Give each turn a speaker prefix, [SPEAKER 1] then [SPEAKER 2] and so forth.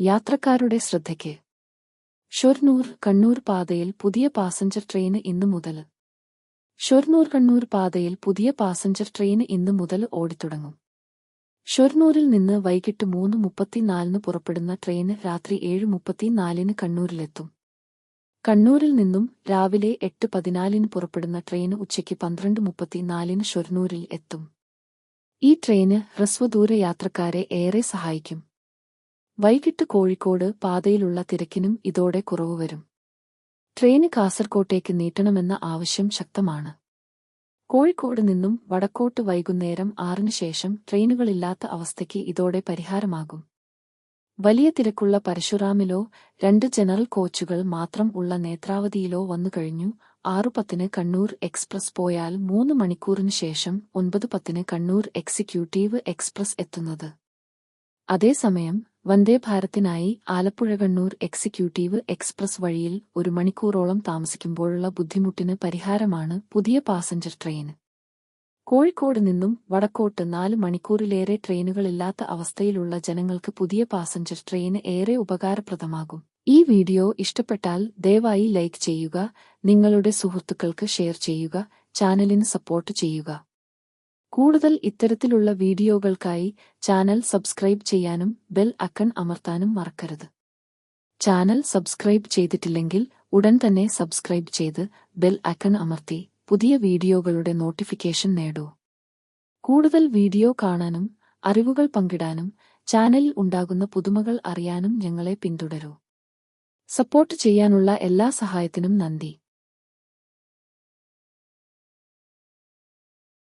[SPEAKER 1] യാത്രക്കാരുടെ ശ്രദ്ധയ്ക്ക്. ഷൊർണൂർ കണ്ണൂർ പാതയിൽ പുതിയ പാസഞ്ചർ ട്രെയിന് ഇന്നു മുതൽ. ഷൊർണൂർ കണ്ണൂർ പാതയിൽ പുതിയ പാസഞ്ചർ ട്രെയിന് ഇന്നു മുതൽ ഓടിത്തുടങ്ങും. ഷൊർണൂരിൽ നിന്ന് വൈകിട്ട് മൂന്ന് മുപ്പത്തിനാലിന് പുറപ്പെടുന്ന ട്രെയിന് രാത്രി ഏഴ് മുപ്പത്തിനാലിന് കണ്ണൂരിലെത്തും. കണ്ണൂരിൽ നിന്നും രാവിലെ എട്ട് പതിനാലിന് പുറപ്പെടുന്ന ട്രെയിന് ഉച്ചയ്ക്ക് പന്ത്രണ്ട് മുപ്പത്തിനാലിന് ഷൊർണൂരിൽ എത്തും. ഈ ട്രെയിന് ഹ്രസ്വദൂര യാത്രക്കാരെ ഏറെ സഹായിക്കും. വൈകിട്ട് കോഴിക്കോട് പാതയിലുള്ള തിരക്കിനും ഇതോടെ കുറവ് വരും. ട്രെയിന് കാസർകോട്ടേക്ക് നീട്ടണമെന്ന ആവശ്യം ശക്തമാണ്. കോഴിക്കോട് നിന്നും വടക്കോട്ട് വൈകുന്നേരം ആറിന് ശേഷം ട്രെയിനുകളില്ലാത്ത അവസ്ഥയ്ക്ക് ഇതോടെ പരിഹാരമാകും. വലിയ തിരക്കുള്ള പരശുറാമിലോ രണ്ട് ജനറൽ കോച്ചുകൾ മാത്രം ഉള്ള നേത്രാവതിയിലോ വന്നുകഴിഞ്ഞു ആറു പത്തിന് കണ്ണൂർ എക്സ്പ്രസ് പോയാൽ മൂന്ന് മണിക്കൂറിനു ശേഷം ഒൻപത് പത്തിന് കണ്ണൂർ എക്സിക്യൂട്ടീവ് എക്സ്പ്രസ് എത്തുന്നത്. അതേസമയം വന്ദേഭാരത്തിനായി ആലപ്പുഴ കണ്ണൂർ എക്സിക്യൂട്ടീവ് എക്സ്പ്രസ് വഴിയിൽ ഒരു മണിക്കൂറോളം താമസിക്കുമ്പോഴുള്ള ബുദ്ധിമുട്ടിന് പരിഹാരമാണ് പുതിയ പാസഞ്ചർ ട്രെയിൻ. കോഴിക്കോട് നിന്നും വടക്കോട്ട് നാല് മണിക്കൂറിലേറെ ട്രെയിനുകളില്ലാത്ത അവസ്ഥയിലുള്ള ജനങ്ങൾക്ക് പുതിയ പാസഞ്ചർ ട്രെയിൻ ഏറെ ഉപകാരപ്രദമാകും. ഈ വീഡിയോ ഇഷ്ടപ്പെട്ടാൽ ദയവായി ലൈക്ക് ചെയ്യുക നിങ്ങളുടെ സുഹൃത്തുക്കൾക്ക് ഷെയർ ചെയ്യുക ചാനലിന് സപ്പോർട്ട് ചെയ്യുക. കൂടുതൽ ഇത്തരത്തിലുള്ള വീഡിയോകൾക്കായി ചാനൽ സബ്സ്ക്രൈബ് ചെയ്യാനും ബെൽ അക്കൺ അമർത്താനും മറക്കരുത്. ചാനൽ സബ്സ്ക്രൈബ് ചെയ്തിട്ടില്ലെങ്കിൽ ഉടൻ തന്നെ സബ്സ്ക്രൈബ് ചെയ്ത് ബെൽ അക്കൺ അമർത്തി പുതിയ വീഡിയോകളുടെ നോട്ടിഫിക്കേഷൻ നേടൂ. കൂടുതൽ വീഡിയോ കാണാനും അറിവുകൾ പങ്കിടാനും ചാനലിൽ ഉണ്ടാകുന്ന പുതുമകൾ അറിയാനും ഞങ്ങളെ പിന്തുടരൂ. സപ്പോർട്ട് ചെയ്യാനുള്ള എല്ലാ സഹായത്തിനും നന്ദി.